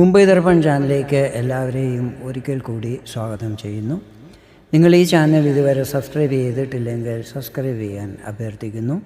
മുംബൈ ദർപ്പൺ ചാനലിലേക്ക് എല്ലാവരെയും ഒരിക്കൽ കൂടി സ്വാഗതം ചെയ്യുന്നു. നിങ്ങൾ ഈ ചാനൽ ഇതുവരെ സബ്സ്ക്രൈബ് ചെയ്തിട്ടില്ലെങ്കിൽ സബ്സ്ക്രൈബ് ചെയ്യാൻ അഭ്യർത്ഥിക്കുന്നു.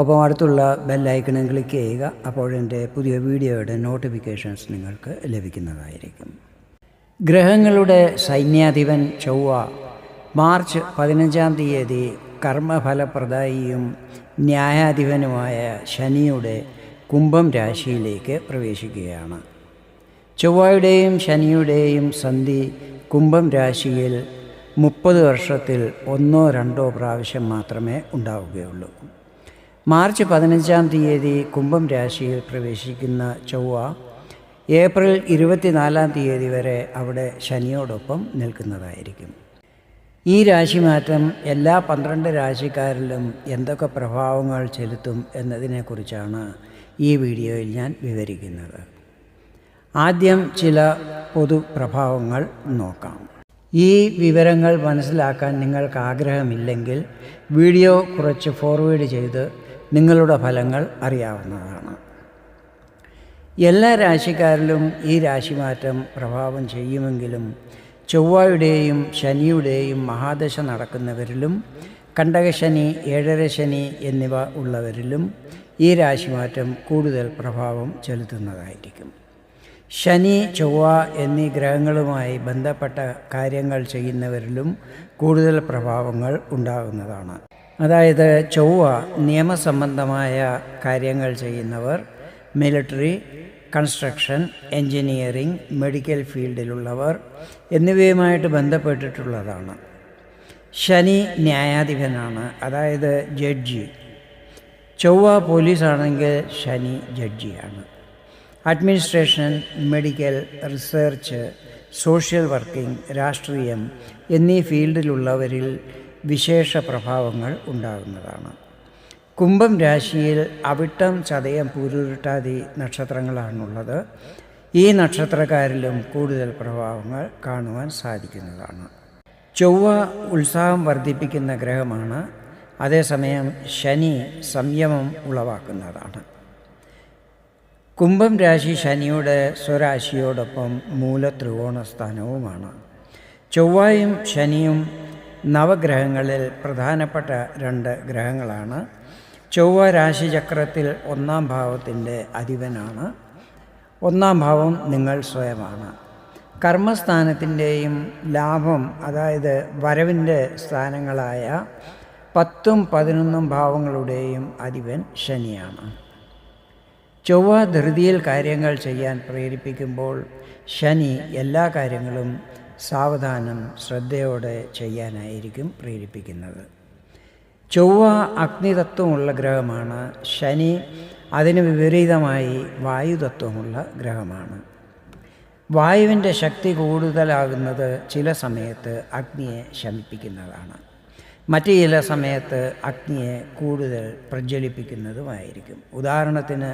ഒപ്പം അടുത്തുള്ള ബെല്ലൈക്കണും ക്ലിക്ക് ചെയ്യുക അപ്പോൾ എന്റെ പുതിയ വീഡിയോയുടെ നോട്ടിഫിക്കേഷൻസ് നിങ്ങൾക്ക് ലഭിക്കുന്നതായിരിക്കും. ഗ്രഹങ്ങളുടെ സൈന്യാധിപൻ ചൊവ്വ മാർച്ച് പതിനഞ്ചാം തീയതി കർമ്മഫലപ്രദായിയും ന്യായാധിപനുമായ ശനിയുടെ കുംഭം രാശിയിലേക്ക് പ്രവേശിക്കുകയാണ്. ചൊവ്വയുടെയും ശനിയുടെയും സന്ധി കുംഭം രാശിയിൽ മുപ്പത് വർഷത്തിൽ ഒന്നോ രണ്ടോ പ്രാവശ്യം മാത്രമേ ഉണ്ടാവുകയുള്ളൂ. മാർച്ച് പതിനഞ്ചാം തീയതി കുംഭം രാശിയിൽ പ്രവേശിക്കുന്ന ചൊവ്വ ഏപ്രിൽ ഇരുപത്തിനാലാം തീയതി വരെ അവിടെ ശനിയോടൊപ്പം നിൽക്കുന്നതായിരിക്കും. ഈ രാശിമാറ്റം എല്ലാ പന്ത്രണ്ട് രാശിക്കാരിലും എന്തൊക്കെ പ്രഭാവങ്ങൾ ചെലുത്തും എന്നതിനെക്കുറിച്ചാണ് ഈ വീഡിയോയിൽ ഞാൻ വിവരിക്കുന്നത്. ആദ്യം ചില പൊതുപ്രഭാവങ്ങൾ നോക്കാം. ഈ വിവരങ്ങൾ മനസ്സിലാക്കാൻ നിങ്ങൾക്ക് ആഗ്രഹമില്ലെങ്കിൽ വീഡിയോ കുറച്ച് ഫോർവേഡ് ചെയ്ത് നിങ്ങളുടെ ഫലങ്ങൾ അറിയാവുന്നതാണ്. എല്ലാ രാശിക്കാരിലും ഈ രാശിമാറ്റം പ്രഭാവം ചെയ്യുമെങ്കിലും ചൊവ്വയുടെയും ശനിയുടെയും മഹാദശ നടക്കുന്നവരിലും കണ്ടകശനി ഏഴര ശനി എന്നിവ ഉള്ളവരിലും ഈ രാശിമാറ്റം കൂടുതൽ പ്രഭാവം ചെലുത്തുന്നതായിരിക്കും. ശനി ചൊവ്വ എന്നീ ഗ്രഹങ്ങളുമായി ബന്ധപ്പെട്ട കാര്യങ്ങൾ ചെയ്യുന്നവരിലും കൂടുതൽ പ്രഭാവങ്ങൾ ഉണ്ടാകുന്നതാണ്. അതായത് ചൊവ്വ നിയമസംബന്ധമായ കാര്യങ്ങൾ ചെയ്യുന്നവർ മിലിറ്ററി കൺസ്ട്രക്ഷൻ എൻജിനീയറിംഗ് മെഡിക്കൽ ഫീൽഡിലുള്ളവർ എന്നിവയുമായിട്ട് ബന്ധപ്പെട്ടിട്ടുള്ളതാണ്. ശനി ന്യായാധിപനാണ് അതായത് ജഡ്ജി. ചൊവ്വ പോലീസാണെങ്കിൽ ശനി ജഡ്ജിയാണ്. Administration medical research social working രാഷ്ട്രീയം എന്നീ ഫീൽഡിലുള്ളവരിൽ വിശേഷ പ്രഭാവങ്ങൾ ഉണ്ടാകുന്നതാണ്. കുംഭം രാശിയിൽ അവിട്ടം ചതയം പൂരുരുട്ടാതി നക്ഷത്രങ്ങളാണുള്ളത്. ഈ നക്ഷത്രക്കാരിലും കൂടുതൽ പ്രഭാവങ്ങൾ കാണുവാൻ സാധിക്കുന്നതാണ്. ചൊവ്വ ഉത്സാഹം വർദ്ധിപ്പിക്കുന്ന ഗ്രഹമാണ്. അതേസമയം ശനി സംയമം ഉളവാക്കുന്നതാണ്. കുംഭം രാശി ശനിയുടെ സ്വരാശിയോടൊപ്പം മൂല സ്ഥാനവുമാണ് ചൊവ്വായും ശനിയും നവഗ്രഹങ്ങളിൽ പ്രധാനപ്പെട്ട രണ്ട് ഗ്രഹങ്ങളാണ്. ചൊവ്വ രാശിചക്രത്തിൽ ഒന്നാം ഭാവത്തിന്റെ അധിപനാണ്. ഒന്നാം ഭാവം നിങ്ങൾ സ്വയമാണ്. കർമ്മസ്ഥാനത്തിന്റെയും ലാഭം അതായത് വരവിന്റെ സ്ഥാനങ്ങളായ പത്തും പതിനൊന്നും ഭാവങ്ങളുടെയും അധിപൻ ശനിയാണ്. ചൊവ്വ ധൃതിയിൽ കാര്യങ്ങൾ ചെയ്യാൻ പ്രേരിപ്പിക്കുമ്പോൾ ശനി എല്ലാ കാര്യങ്ങളും സാവധാനം ശ്രദ്ധയോടെ ചെയ്യാനായിരിക്കും പ്രേരിപ്പിക്കുന്നത്. ചൊവ്വ അഗ്നിതത്വമുള്ള ഗ്രഹമാണ്. ശനി അതിന് വിപരീതമായി വായുതത്വമുള്ള ഗ്രഹമാണ്. വായുവിന്റെ ശക്തി കൂടുതലാകുന്നത് ചില സമയത്ത് അഗ്നിയെ ശമിപ്പിക്കുന്നതാണ്. മറ്റ് ചില സമയത്ത് അഗ്നിയെ കൂടുതൽ പ്രജ്വലിപ്പിക്കുന്നതുമായിരിക്കും. ഉദാഹരണത്തിന്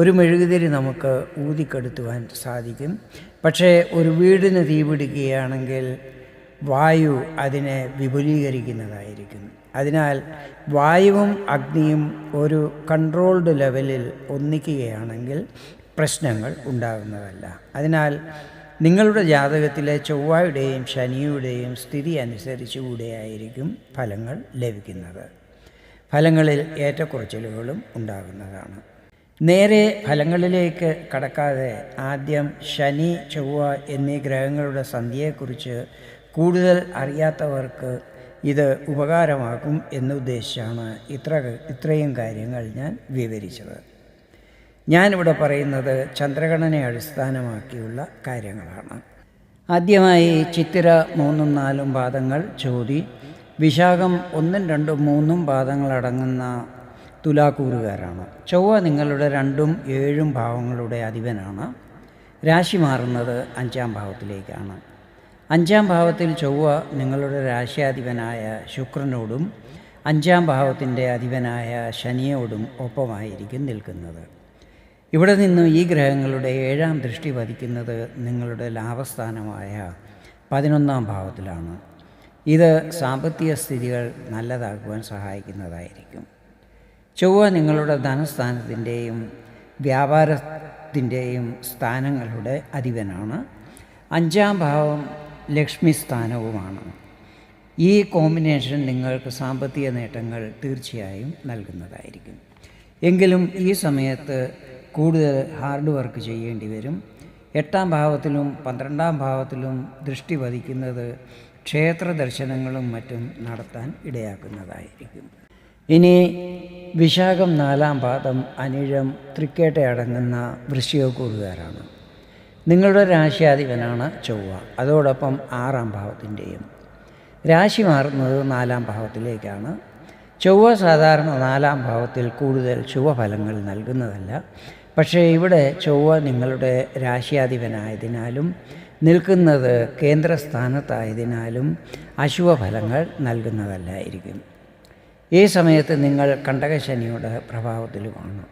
ഒരു മെഴുകുതിരി നമുക്ക് ഊതിക്കെടുത്തുവാൻ സാധിക്കും. പക്ഷേ ഒരു വീടിന് തീപിടിക്കുകയാണെങ്കിൽ വായു അതിനെ വിപുലീകരിക്കുന്നതായിരിക്കും. അതിനാൽ വായുവും അഗ്നിയും ഒരു കൺട്രോൾഡ് ലെവലിൽ ഒന്നിക്കുകയാണെങ്കിൽ പ്രശ്നങ്ങൾ ഉണ്ടാകുന്നതല്ല. അതിനാൽ നിങ്ങളുടെ ജാതകത്തിലെ ചൊവ്വയുടെയും ശനിയുടെയും സ്ഥിതി അനുസരിച്ച് കൂടെയായിരിക്കും ഫലങ്ങൾ ലഭിക്കുന്നത്. ഫലങ്ങളിൽ ഏറ്റക്കുറച്ചിലുകളും ഉണ്ടാകുന്നതാണ്. നേരെ ഫലങ്ങളിലേക്ക് കടക്കാതെ ആദ്യം ശനി ചൊവ്വ എന്നീ ഗ്രഹങ്ങളുടെ സന്ധ്യയെക്കുറിച്ച് കൂടുതൽ അറിയാത്തവർക്ക് ഇത് ഉപകാരമാകും എന്നുദ്ദേശിച്ചാണ് ഇത്ര ഇത്രയും കാര്യങ്ങൾ ഞാൻ വിവരിച്ചത്. ഞാനിവിടെ പറയുന്നത് ചന്ദ്രഗണനെ അടിസ്ഥാനമാക്കിയുള്ള കാര്യങ്ങളാണ്. ആദ്യമായി ചിത്തിര മൂന്നും നാലും പാദങ്ങൾ ചോതി വിശാഖം ഒന്നും രണ്ടും മൂന്നും പാദങ്ങളടങ്ങുന്ന തുലാക്കൂറുകാരാണ്. ചൊവ്വ നിങ്ങളുടെ രണ്ടും ഏഴും ഭാവങ്ങളുടെ അധിപനാണ്. രാശി മാറുന്നത് അഞ്ചാം ഭാവത്തിലേക്കാണ്. അഞ്ചാം ഭാവത്തിൽ ചൊവ്വ നിങ്ങളുടെ രാശിയാധിപനായ ശുക്രനോടും അഞ്ചാം ഭാവത്തിന്റെ അധിപനായ ശനിയോടും ഒപ്പമായിരിക്കും നിൽക്കുന്നത്. ഇവിടെ നിന്നും ഈ ഗ്രഹങ്ങളുടെ ഏഴാം ദൃഷ്ടി പതിക്കുന്നത് നിങ്ങളുടെ ലാഭസ്ഥാനമായ പതിനൊന്നാം ഭാവത്തിലാണ്. ഇത് സാമ്പത്തിക സ്ഥിതികൾ നല്ലതാക്കുവാൻ സഹായിക്കുന്നതായിരിക്കും. ചൊവ്വ നിങ്ങളുടെ ധനസ്ഥാനത്തിന്റെയും വ്യാപാരത്തിന്റെയും സ്ഥാനങ്ങളുടെ അധിപനാണ്. അഞ്ചാം ഭാവം ലക്ഷ്മി സ്ഥാനവുമാണ്. ഈ കോമ്പിനേഷൻ നിങ്ങൾക്ക് സാമ്പത്തിക നേട്ടങ്ങൾ തീർച്ചയായും നൽകുന്നതായിരിക്കും. എങ്കിലും ഈ സമയത്ത് കൂടുതൽ ഹാർഡ് വർക്ക് ചെയ്യേണ്ടി വരും. എട്ടാം ഭാവത്തിലും പന്ത്രണ്ടാം ഭാവത്തിലും ദൃഷ്ടി പതിക്കുന്നത് ക്ഷേത്ര ദർശനങ്ങളും മറ്റും നടത്താൻ ഇടയാക്കുന്നതായിരിക്കും. ഇനി വിശാഖം നാലാം പാദം അനിഴം തൃക്കേട്ട അടങ്ങുന്ന വൃശ്ചികക്കൂറുകാരാണ്. നിങ്ങളുടെ രാശിയാധിപനാണ് ചൊവ്വ അതോടൊപ്പം ആറാം ഭാവത്തിന്റെയും. രാശി മാറുന്നത് നാലാം ഭാവത്തിലേക്കാണ്. ചൊവ്വ സാധാരണ നാലാം ഭാവത്തിൽ കൂടുതൽ ശുഭഫലങ്ങൾ നൽകുന്നതല്ല. പക്ഷേ ഇവിടെ ചൊവ്വ നിങ്ങളുടെ രാശിയാധിപനായതിനാലും നിൽക്കുന്നത് കേന്ദ്രസ്ഥാനത്തായതിനാലും അശുഭഫലങ്ങൾ നൽകുന്നതല്ലായിരിക്കും. ഈ സമയത്ത് നിങ്ങൾ കണ്ടകശനിയുടെ പ്രഭാവത്തിലുമാണ്.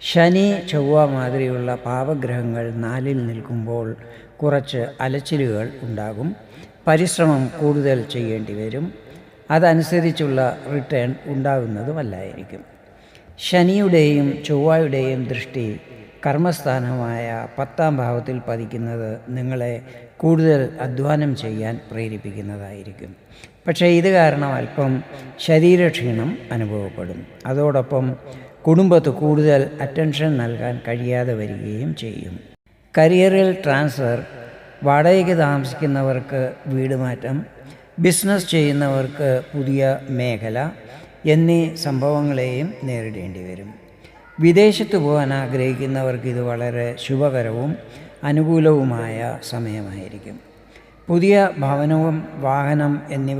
ശനി ചൊവ്വ മാതിരിയുള്ള പാപഗ്രഹങ്ങൾ നാലിൽ നിൽക്കുമ്പോൾ കുറച്ച് അലച്ചിലുകൾ ഉണ്ടാകും. പരിശ്രമം കൂടുതൽ ചെയ്യേണ്ടി വരും. അതനുസരിച്ചുള്ള റിട്ടേൺ ഉണ്ടാകുന്നതുമല്ലായിരിക്കും. ശനിയുടെയും ചൊവ്വയുടെയും ദൃഷ്ടി കർമ്മസ്ഥാനമായ പത്താം ഭാവത്തിൽ പതിക്കുന്നത് നിങ്ങളെ കൂടുതൽ അധ്വാനം ചെയ്യാൻ പ്രേരിപ്പിക്കുന്നതായിരിക്കും. പക്ഷേ ഇത് കാരണം അല്പം ശരീരക്ഷീണം അനുഭവപ്പെടും. അതോടൊപ്പം കുടുംബത്ത് കൂടുതൽ അറ്റൻഷൻ നൽകാൻ കഴിയാതെ വരികയും ചെയ്യും. കരിയറിൽ ട്രാൻസ്ഫർ വാടകയ്ക്ക് താമസിക്കുന്നവർക്ക് വീട് മാറ്റം ബിസിനസ് ചെയ്യുന്നവർക്ക് പുതിയ മേഖല എന്നീ സംഭവങ്ങളെയും നേരിടേണ്ടി വരും. വിദേശത്ത് പോകാൻ ആഗ്രഹിക്കുന്നവർക്ക് ഇത് വളരെ ശുഭകരവും അനുകൂലവുമായ സമയമായിരിക്കും. പുതിയ ഭവനവും വാഹനം എന്നിവ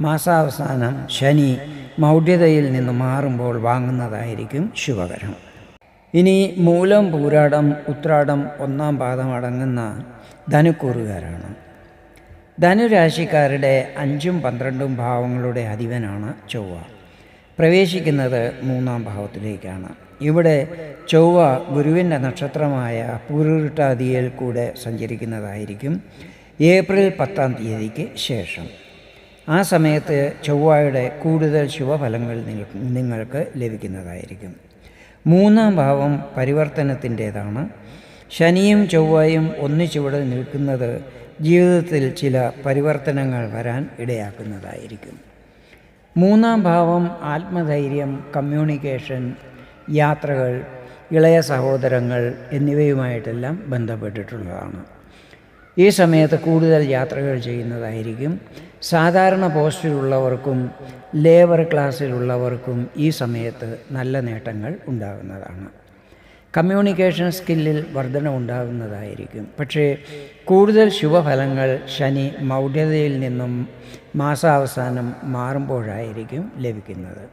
മാസാവസാനം ശനി മൗഢ്യതയിൽ നിന്ന് മാറുമ്പോൾ വാങ്ങുന്നതായിരിക്കും ശുഭകരം. ഇനി മൂലം പൂരാടം ഉത്രാടം ഒന്നാം പാദം അടങ്ങുന്ന ധനുക്കൂറുകാരാണ്. ധനുരാശിക്കാരുടെ അഞ്ചും പന്ത്രണ്ടും ഭാവങ്ങളുടെ അധിപനാണ് ചൊവ്വ. പ്രവേശിക്കുന്നത് മൂന്നാം ഭാവത്തിലേക്കാണ്. ഇവിടെ ചൊവ്വ ഗുരുവിന്റെ നക്ഷത്രമായ പൂരുരുട്ടാതിയിൽ കൂടെ സഞ്ചരിക്കുന്നതായിരിക്കും ഏപ്രിൽ പത്താം തീയതിക്ക് ശേഷം. ആ സമയത്ത് ചൊവ്വയുടെ കൂടുതൽ ശുഭഫലങ്ങൾ നിങ്ങൾക്ക് ലഭിക്കുന്നതായിരിക്കും. മൂന്നാം ഭാവം പരിവർത്തനത്തിന്റേതാണ്. ശനിയും ചൊവ്വയും ഒന്നിച്ചുവിടെ നിൽക്കുന്നത് ജീവിതത്തിൽ ചില പരിവർത്തനങ്ങൾ വരാൻ ഇടയാക്കുന്നതായിരിക്കും. മൂന്നാം ഭാവം ആത്മധൈര്യം കമ്മ്യൂണിക്കേഷൻ യാത്രകൾ ഇളയ സഹോദരങ്ങൾ എന്നിവയുമായിട്ടെല്ലാം ബന്ധപ്പെട്ടിട്ടുള്ളതാണ്. ഈ സമയത്ത് കൂടുതൽ യാത്രകൾ ചെയ്യുന്നതായിരിക്കും. സാധാരണ പോസ്റ്റിലുള്ളവർക്കും ലേബർ ക്ലാസ്സിലുള്ളവർക്കും ഈ സമയത്ത് നല്ല നേട്ടങ്ങൾ ഉണ്ടാകുന്നതാണ്. കമ്മ്യൂണിക്കേഷൻ സ്കില്ലിൽ വർധന ഉണ്ടാകുന്നതായിരിക്കും പക്ഷേ കൂടുതൽ ശുഭഫലങ്ങൾ ശനി മൗഢ്യതയിൽ നിന്നും മാസാവസാനം മാറുമ്പോഴായിരിക്കും ലഭിക്കുന്നത്.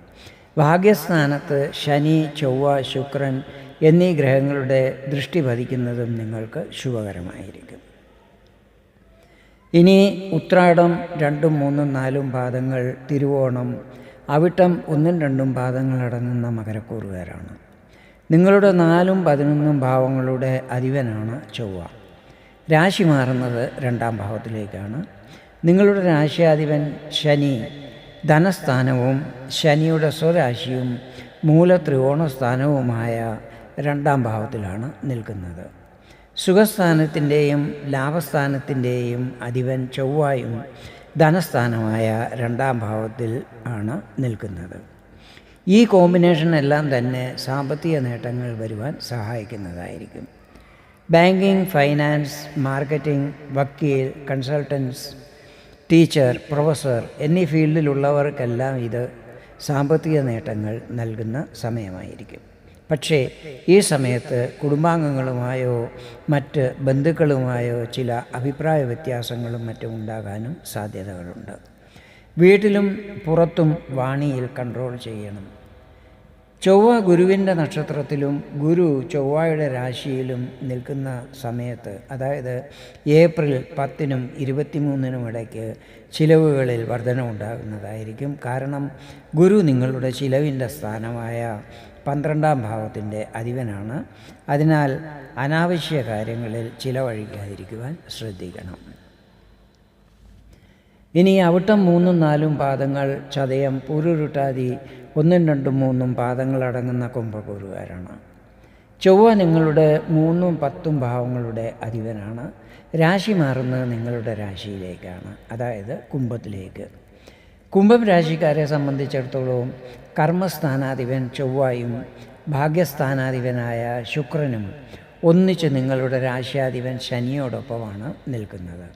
ഭാഗ്യസ്ഥാനത്ത് ശനി ചൊവ്വ ശുക്രൻ എന്നീ ഗ്രഹങ്ങളുടെ ദൃഷ്ടി പതിക്കുന്നതും നിങ്ങൾക്ക് ശുഭകരമായിരിക്കും. ഇനി ഉത്രാടം രണ്ടും മൂന്നും നാലും പാദങ്ങൾ തിരുവോണം അവിട്ടം ഒന്നും രണ്ടും പാദങ്ങൾ അടങ്ങുന്ന മകരക്കൂറുകാരാണ്. നിങ്ങളുടെ നാലും പതിനൊന്നും ഭാവങ്ങളുടെ അധിപനാണ് ചൊവ്വ. രാശി മാറുന്നത് രണ്ടാം ഭാവത്തിലേക്കാണ്. നിങ്ങളുടെ രാശിയാധിപൻ ശനി ധനസ്ഥാനവും ശനിയുടെ സ്വരാശിയും മൂല ത്രികോണസ്ഥാനവുമായ രണ്ടാം ഭാവത്തിലാണ് നിൽക്കുന്നത്. സുഖസ്ഥാനത്തിന്റെയും ലാഭസ്ഥാനത്തിന്റെയും അധിപൻ ചൊവ്വായും ധനസ്ഥാനമായ രണ്ടാം ഭാവത്തിൽ ആണ് നിൽക്കുന്നത്. ഈ കോമ്പിനേഷൻ എല്ലാം തന്നെ സാമ്പത്തിക നേട്ടങ്ങൾ വരുവാൻ സഹായിക്കുന്നതായിരിക്കും. ബാങ്കിങ് ഫൈനാൻസ് മാർക്കറ്റിംഗ് വക്കീൽ കൺസൾട്ടൻസ് ടീച്ചർ പ്രൊഫസർ എന്നീ ഫീൽഡിലുള്ളവർക്കെല്ലാം ഇത് സാമ്പത്തിക നേട്ടങ്ങൾ നൽകുന്ന സമയമായിരിക്കും. പക്ഷേ ഈ സമയത്ത് കുടുംബാംഗങ്ങളുമായോ മറ്റ് ബന്ധുക്കളുമായോ ചില അഭിപ്രായ വ്യത്യാസങ്ങളും മറ്റും ഉണ്ടാകാനും സാധ്യതകളുണ്ട്. വീട്ടിലും പുറത്തും വാണിയിൽ കൺട്രോൾ ചെയ്യണം. ചൊവ്വ ഗുരുവിന്റെ നക്ഷത്രത്തിലും ഗുരു ചൊവ്വയുടെ രാശിയിലും നിൽക്കുന്ന സമയത്ത് അതായത് ഏപ്രിൽ പത്തിനും ഇരുപത്തിമൂന്നിനും ഇടയ്ക്ക് ചിലവുകളിൽ വർധന ഉണ്ടാകുന്നതായിരിക്കും കാരണം ഗുരു നിങ്ങളുടെ ചിലവിന്റെ സ്ഥാനമായ പന്ത്രണ്ടാം ഭാവത്തിന്റെ അധിപനാണ്. അതിനാൽ അനാവശ്യ കാര്യങ്ങളിൽ ചിലവഴിക്കാതിരിക്കുവാൻ ശ്രദ്ധിക്കണം. ഇനി അവിട്ടം മൂന്നും നാലും പാദങ്ങൾ ചതയം പൂരുരുട്ടാതി ഒന്നും രണ്ടും മൂന്നും പാദങ്ങളടങ്ങുന്ന കുംഭകൂറുകാരാണ് ചൊവ്വ നിങ്ങളുടെ മൂന്നും പത്തും ഭാവങ്ങളുടെ അധിപനാണ്. രാശി മാറുന്നത് നിങ്ങളുടെ രാശിയിലേക്കാണ് അതായത് കുംഭത്തിലേക്ക്. കുംഭം രാശിക്കാരെ സംബന്ധിച്ചിടത്തോളം കർമ്മസ്ഥാനാധിപൻ ചൊവ്വായും ഭാഗ്യസ്ഥാനാധിപനായ ശുക്രനും ഒന്നിച്ച് നിങ്ങളുടെ രാശ്യാധിപൻ ശനിയോടൊപ്പമാണ് നിൽക്കുന്നത്.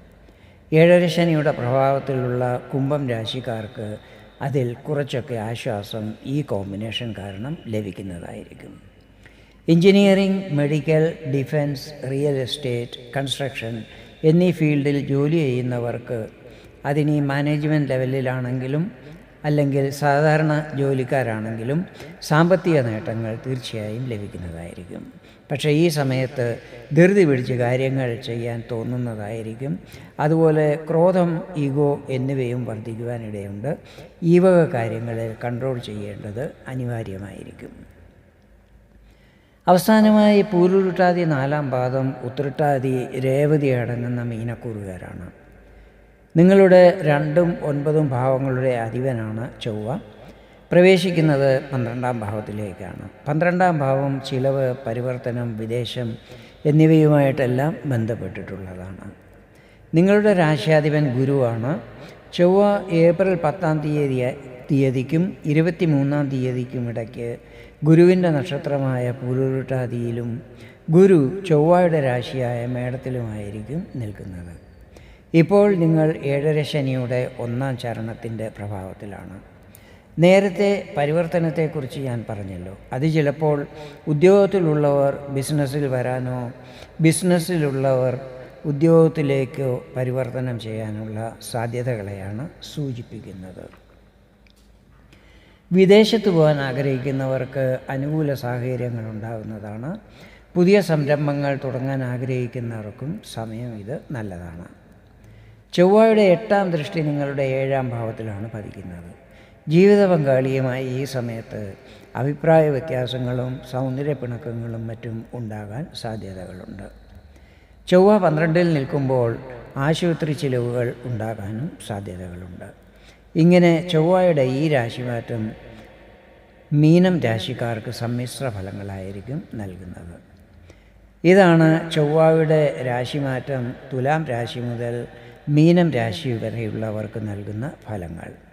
ഏഴര ശനിയുടെ പ്രഭാവത്തിലുള്ള കുംഭം രാശിക്കാർക്ക് അതിൽ കുറച്ചൊക്കെ ആശ്വാസം ഈ കോമ്പിനേഷൻ കാരണം ലഭിക്കുന്നതായിരിക്കും. Engineering medical defence real estate construction എന്നീ ഫീൽഡിൽ ജോലി ചെയ്യുന്നവർക്ക് അതിനി മാനേജ്മെന്റ് ലെവലിലാണെങ്കിലും അല്ലെങ്കിൽ സാധാരണ ജോലിക്കാരാണെങ്കിലും സാമ്പത്തിക നേട്ടങ്ങൾ തീർച്ചയായും ലഭിക്കുന്നതായിരിക്കും. പക്ഷേ ഈ സമയത്ത് ധൃതി പിടിച്ച് കാര്യങ്ങൾ ചെയ്യാൻ തോന്നുന്നതായിരിക്കും. അതുപോലെ ക്രോധം ഈഗോ എന്നിവയും വർദ്ധിക്കുവാനിടയുണ്ട്. ഈ വക കാര്യങ്ങളിൽ കൺട്രോൾ ചെയ്യേണ്ടത് അനിവാര്യമായിരിക്കും. അവസാനമായി പൂരുരുട്ടാതി നാലാം പാദം ഉത്രട്ടാതി രേവതി അടങ്ങുന്ന മീനക്കൂറുകാരാണ്. നിങ്ങളുടെ രണ്ടും ഒൻപതും ഭാവങ്ങളുടെ അധിപനാണ് ചൊവ്വ. പ്രവേശിക്കുന്നത് പന്ത്രണ്ടാം ഭാവത്തിലേക്കാണ്. പന്ത്രണ്ടാം ഭാവം ചിലവ് പരിവർത്തനം വിദേശം എന്നിവയുമായിട്ടെല്ലാം ബന്ധപ്പെട്ടിട്ടുള്ളതാണ്. നിങ്ങളുടെ രാശ്യാധിപൻ ഗുരുവാണ്. ചൊവ്വ ഏപ്രിൽ പത്താം തീയതി തീയതിക്കും ഇരുപത്തി മൂന്നാം തീയതിക്കും ഇടയ്ക്ക് ഗുരുവിന്റെ നക്ഷത്രമായ പുരുരുട്ടാതിയിലും ഗുരു ചൊവ്വയുടെ രാശിയായ മേടത്തിലുമായിരിക്കും നിൽക്കുന്നത്. ഇപ്പോൾ നിങ്ങൾ ഏഴര ശനിയുടെ ഒന്നാം ചരണത്തിന്റെ പ്രഭാവത്തിലാണ്. നേരത്തെ പരിവർത്തനത്തെക്കുറിച്ച് ഞാൻ പറഞ്ഞല്ലോ. അത് ചിലപ്പോൾ ഉദ്യോഗത്തിലുള്ളവർ ബിസിനസ്സിൽ വരാനോ ബിസിനസ്സിലുള്ളവർ ഉദ്യോഗത്തിലേക്ക് പരിവർത്തനം ചെയ്യാനുള്ള സാധ്യതകളെയാണ് സൂചിപ്പിക്കുന്നത്. വിദേശത്ത് പോകാൻ ആഗ്രഹിക്കുന്നവർക്ക് അനുകൂല സാഹചര്യങ്ങൾ ഉണ്ടാകുന്നതാണ് പുതിയ സംരംഭങ്ങൾ തുടങ്ങാൻ ആഗ്രഹിക്കുന്നവർക്കും സമയം ഇത് നല്ലതാണ്. ചൊവ്വയുടെ എട്ടാം ദൃഷ്ടി നിങ്ങളുടെ ഏഴാം ഭാവത്തിലാണ് പതിക്കുന്നത്. ജീവിത പങ്കാളിയുമായി ഈ സമയത്ത് അഭിപ്രായ വ്യത്യാസങ്ങളും സൗന്ദര്യ പിണക്കങ്ങളും മറ്റും ഉണ്ടാകാൻ സാധ്യതകളുണ്ട്. ചൊവ്വ പന്ത്രണ്ടിൽ നിൽക്കുമ്പോൾ ആശുപത്രി ചിലവുകൾ ഉണ്ടാകാനും സാധ്യതകളുണ്ട്. ഇങ്ങനെ ചൊവ്വയുടെ ഈ രാശിമാറ്റം മീനം രാശിക്കാർക്ക് സമ്മിശ്ര ഫലങ്ങളായിരിക്കും നൽകുന്നത്. ഇതാണ് ചൊവ്വയുടെ രാശിമാറ്റം തുലാം രാശി മുതൽ മീനം രാശി വരെയുള്ളവർക്ക് നൽകുന്ന ഫലങ്ങൾ.